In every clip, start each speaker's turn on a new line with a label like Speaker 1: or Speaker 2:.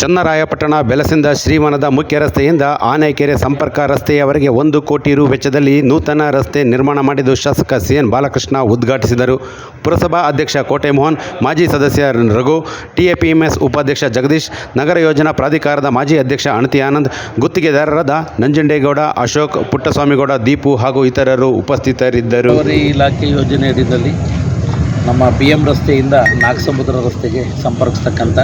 Speaker 1: ಚನ್ನರಾಯಪಟ್ಟಣ ಬೆಲಸಿಂದ ಶ್ರೀವನದ ಮುಖ್ಯ ರಸ್ತೆಯಿಂದ ಆನೆಕೆರೆ ಸಂಪರ್ಕ ರಸ್ತೆಯವರೆಗೆ ಒಂದು ಕೋಟಿ ರು ವೆಚ್ಚದಲ್ಲಿ ನೂತನ ರಸ್ತೆ ನಿರ್ಮಾಣ ಮಾಡಿದ್ದು ಶಾಸಕ ಸಿಎನ್ ಬಾಲಕೃಷ್ಣ ಉದ್ಘಾಟಿಸಿದರು. ಪುರಸಭಾ ಅಧ್ಯಕ್ಷ ಕೋಟೆ ಮೋಹನ್ ಮಾಜಿ ಸದಸ್ಯ ರಘು, ಟಿಎಪಿಎಂಎಸ್ ಉಪಾಧ್ಯಕ್ಷ ಜಗದೀಶ್, ನಗರ ಯೋಜನಾ ಪ್ರಾಧಿಕಾರದ ಮಾಜಿ ಅಧ್ಯಕ್ಷ ಅಣತಿ ಆನಂದ್, ಗುತ್ತಿಗೆದಾರರಾದ ನಂಜುಂಡೇಗೌಡ, ಅಶೋಕ್ ಪುಟ್ಟಸ್ವಾಮಿಗೌಡ, ದೀಪು ಹಾಗೂ ಇತರರು ಉಪಸ್ಥಿತರಿದ್ದರು.
Speaker 2: ಇಲಾಖೆ ಯೋಜನೆ ಅಡಿಯಲ್ಲಿ ನಮ್ಮ ಬಿ ಎಂ ರಸ್ತೆಯಿಂದ ನಾಗಸಮುದ್ರ ರಸ್ತೆಗೆ ಸಂಪರ್ಕಿಸ್ತಕ್ಕಂಥ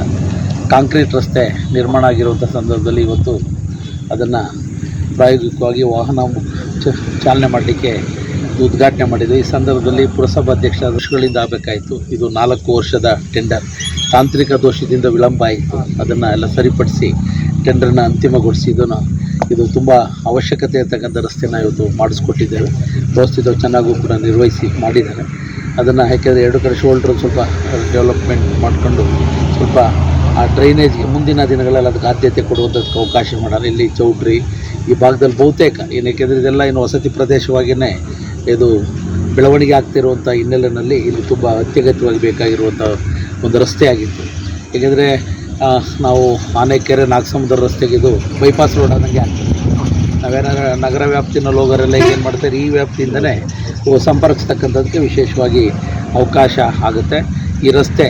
Speaker 2: ಕಾಂಕ್ರೀಟ್ ರಸ್ತೆ ನಿರ್ಮಾಣ ಆಗಿರುವಂಥ ಸಂದರ್ಭದಲ್ಲಿ ಇವತ್ತು ಅದನ್ನು ಪ್ರಾಯೋಗಿಕವಾಗಿ ವಾಹನ ಚಾಲನೆ ಮಾಡಲಿಕ್ಕೆ ಉದ್ಘಾಟನೆ ಮಾಡಿದೆ. ಈ ಸಂದರ್ಭದಲ್ಲಿ ಪುರಸಭಾಧ್ಯಕ್ಷ ವರ್ಷಗಳಿಂದ ಆಗಬೇಕಾಯಿತು. ಇದು ನಾಲ್ಕು ವರ್ಷದ ಟೆಂಡರ್. ತಾಂತ್ರಿಕ ದೋಷದಿಂದ ವಿಳಂಬ ಆಯಿತು. ಅದನ್ನು ಎಲ್ಲ ಸರಿಪಡಿಸಿ ಟೆಂಡರ್ನ ಅಂತಿಮಗೊಳಿಸಿ ಇದನ್ನು ಇದು ತುಂಬ ಅವಶ್ಯಕತೆ ಇರ್ತಕ್ಕಂಥ ರಸ್ತೆನ ಇವತ್ತು ಮಾಡಿಸ್ಕೊಟ್ಟಿದ್ದೇವೆ. ವ್ಯವಸ್ಥಿತ ಚೆನ್ನಾಗೂ ಕೂಡ ನಿರ್ವಹಿಸಿ ಮಾಡಿದ್ದಾರೆ. ಅದನ್ನು ಯಾಕೆಂದರೆ ಎರಡು ಕಡೆ ಶೋಲ್ಡ್ರ್ ಸ್ವಲ್ಪ ಡೆವಲಪ್ಮೆಂಟ್ ಮಾಡಿಕೊಂಡು ಸ್ವಲ್ಪ ಆ ಡ್ರೈನೇಜ್ಗೆ ಮುಂದಿನ ದಿನಗಳಲ್ಲಿ ಅದಕ್ಕೆ ಆದ್ಯತೆ ಕೊಡುವಂಥದ್ದಕ್ಕೆ ಅವಕಾಶ ಮಾಡೋಣ. ಇಲ್ಲಿ ಚೌಟ್ರಿ ಈ ಭಾಗದಲ್ಲಿ ಬಹುತೇಕ, ಏನು ಏಕೆಂದರೆ ಇದೆಲ್ಲ ಏನು ವಸತಿ ಪ್ರದೇಶವಾಗಿಯೇ ಇದು ಬೆಳವಣಿಗೆ ಆಗ್ತಿರುವಂಥ ಹಿನ್ನೆಲೆಯಲ್ಲಿ ಇಲ್ಲಿ ತುಂಬ ಅತ್ಯಗತ್ಯವಾಗಿ ಬೇಕಾಗಿರುವಂಥ ಒಂದು ರಸ್ತೆ ಆಗಿತ್ತು. ಏಕೆಂದರೆ ನಾವು ಆನೆಕೆರೆ ನಾಗಸಮುದ್ರ ರಸ್ತೆಗೆ ಇದು ಬೈಪಾಸ್ ರೋಡ್ ಆದಂಗೆ ಆಗ್ತದೆ. ನಾವೇನಾರ ನಗರ ವ್ಯಾಪ್ತಿನಲ್ಲಿ ಹೋಗೋರೆಲ್ಲ ಏನು ಮಾಡ್ತಾರೆ, ಈ ವ್ಯಾಪ್ತಿಯಿಂದಲೇ ಸಂಪರ್ಕಿಸ್ತಕ್ಕಂಥದ್ದಕ್ಕೆ ವಿಶೇಷವಾಗಿ ಅವಕಾಶ ಆಗುತ್ತೆ. ಈ ರಸ್ತೆ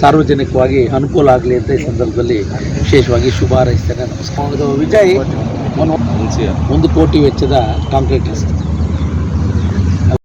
Speaker 2: ಸಾರ್ವಜನಿಕವಾಗಿ ಅನುಕೂಲ ಆಗಲಿ ಅಂತ ಈ ಸಂದರ್ಭದಲ್ಲಿ ವಿಶೇಷವಾಗಿ ಶುಭ ಹಾರೈಸ್ತೇನೆ. ನಮಸ್ಕಾರ. ವಿಜಯ್ ಒಂದು ಕೋಟಿ ವೆಚ್ಚದ ಕಾಂಕ್ರೀಟ್ ರಸ್ತೆ.